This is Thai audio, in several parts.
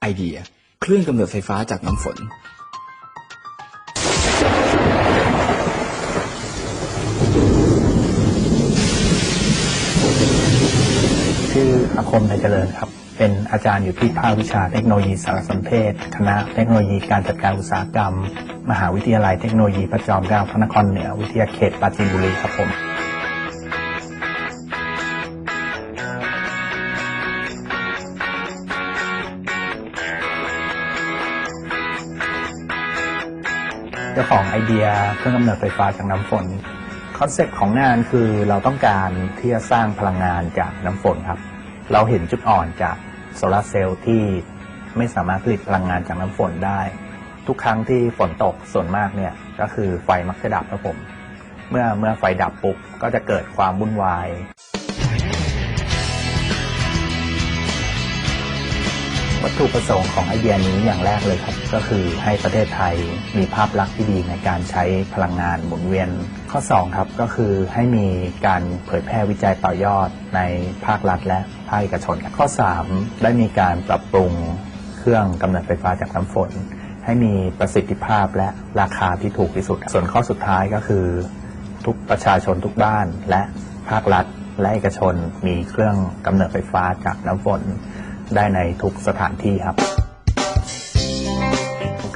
ไอเดีย เครื่องกำเนิดไฟฟ้าจากน้ำฝน ชื่ออาคมในเจริญครับ เป็นอาจารย์อยู่ที่ภาควิชาเทคโนโลยีสารสนเทศ คณะเทคโนโลยีการจัดการอุตสาหกรรม มหาวิทยาลัยเทคโนโลยีพระจอมเกล้าพระนครเหนือ วิทยาเขตปราจีนบุรีครับผม จ้าของไอเดียเครื่องกำเนิดไฟฟ้าจากน้ำฝนคอนเซ็ปต์ของงานคือเราต้องการที่จะสร้างพลังงานจากน้ำฝนครับ เราเห็นจุดอ่อนจากโซลาร์เซลล์ที่ไม่สามารถผลิตพลังงานจากน้ำฝนได้ ทุกครั้งที่ฝนตกส่วนมากเนี่ยก็คือไฟมักจะดับครับผม เมื่อเมื่อไฟดับปุ๊บก็จะเกิดความวุ่นวาย วัตถุประสงค์ของไอเดียนี้อย่างแรกเลยครับ ก็คือให้ประเทศไทยมีภาพลักษณ์ที่ดีในการใช้พลังงานหมุนเวียน ข้อ 2 ครับ ก็คือให้มีการเผยแพร่วิจัยต่อยอดในภาครัฐและภาคเอกชน ข้อ 3 ได้มีการปรับปรุงเครื่องกำเนิดไฟฟ้าจากน้ำฝน ให้มีประสิทธิภาพและราคาที่ถูกที่สุด ส่วนข้อสุดท้ายก็คือ ทุกประชาชนทุกบ้านและภาครัฐและเอกชนมีเครื่องกำเนิดไฟฟ้าจากน้ำฝน ได้ในทุกสถานที่ครับ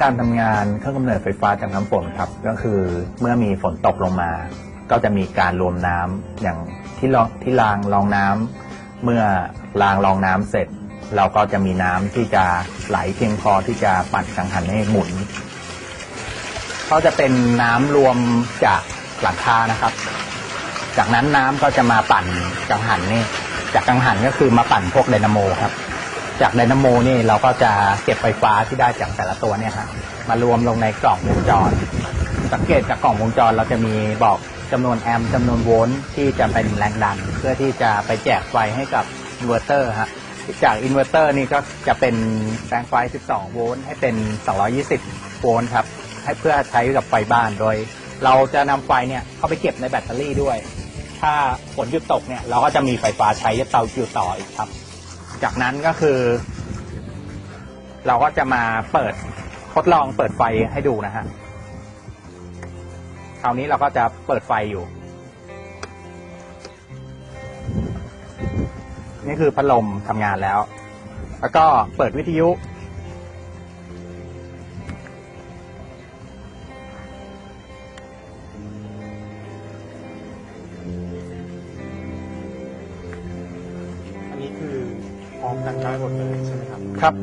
การทำงานเครื่องกำเนิดไฟฟ้าจากน้ำฝนครับ ก็คือเมื่อมีฝนตกลงมา ก็จะมีการรวมน้ำอย่างที่รองที่รางรองน้ำเมื่อรางรองน้ำเสร็จ เราก็จะมีน้ำที่จะไหลเพียงพอที่จะปั่นกังหันให้หมุนก็จะเป็นน้ำรวมจากหลังคานะครับ จากนั้นน้ำก็จะมาปั่นกังหันนี่จากกังหันก็คือมาปั่นพวกไดนาโมครับ จากไดนาโมนี่เราก็จะเก็บไฟฟ้าที่ได้จากแต่ละตัวเนี่ยครับมารวมลงในกล่องวงจร สังเกตจากกล่องวงจรเราจะมีบอกจำนวนแอมป์จำนวนโวลต์ที่จะเป็นแรงดัน เพื่อที่จะไปแจกไฟให้กับอินเวอร์เตอร์ฮะจากอินเวอร์เตอร์นี่ก็จะเป็นแปลงไฟ 12 โวลต์ให้เป็น 220 โวลต์ครับให้เพื่อใช้กับไฟบ้านโดย เราจะนำไฟเนี่ยเข้าไปเก็บในแบตเตอรี่ด้วย ถ้าฝนหยุดตกเนี่ยเราก็จะมีไฟฟ้าใช้เตาอยู่ต่ออีกครับ จากนั้นก็คือ เราก็จะมาเปิดทดลองเปิดไฟให้ดูนะฮะคราวนี้เราก็จะเปิดไฟอยู่ นี่คือพัดลมทำงานแล้ว แล้วก็เปิดวิทยุ พร้อมกันได้หมดเลยใช่ไหมครับ ครับ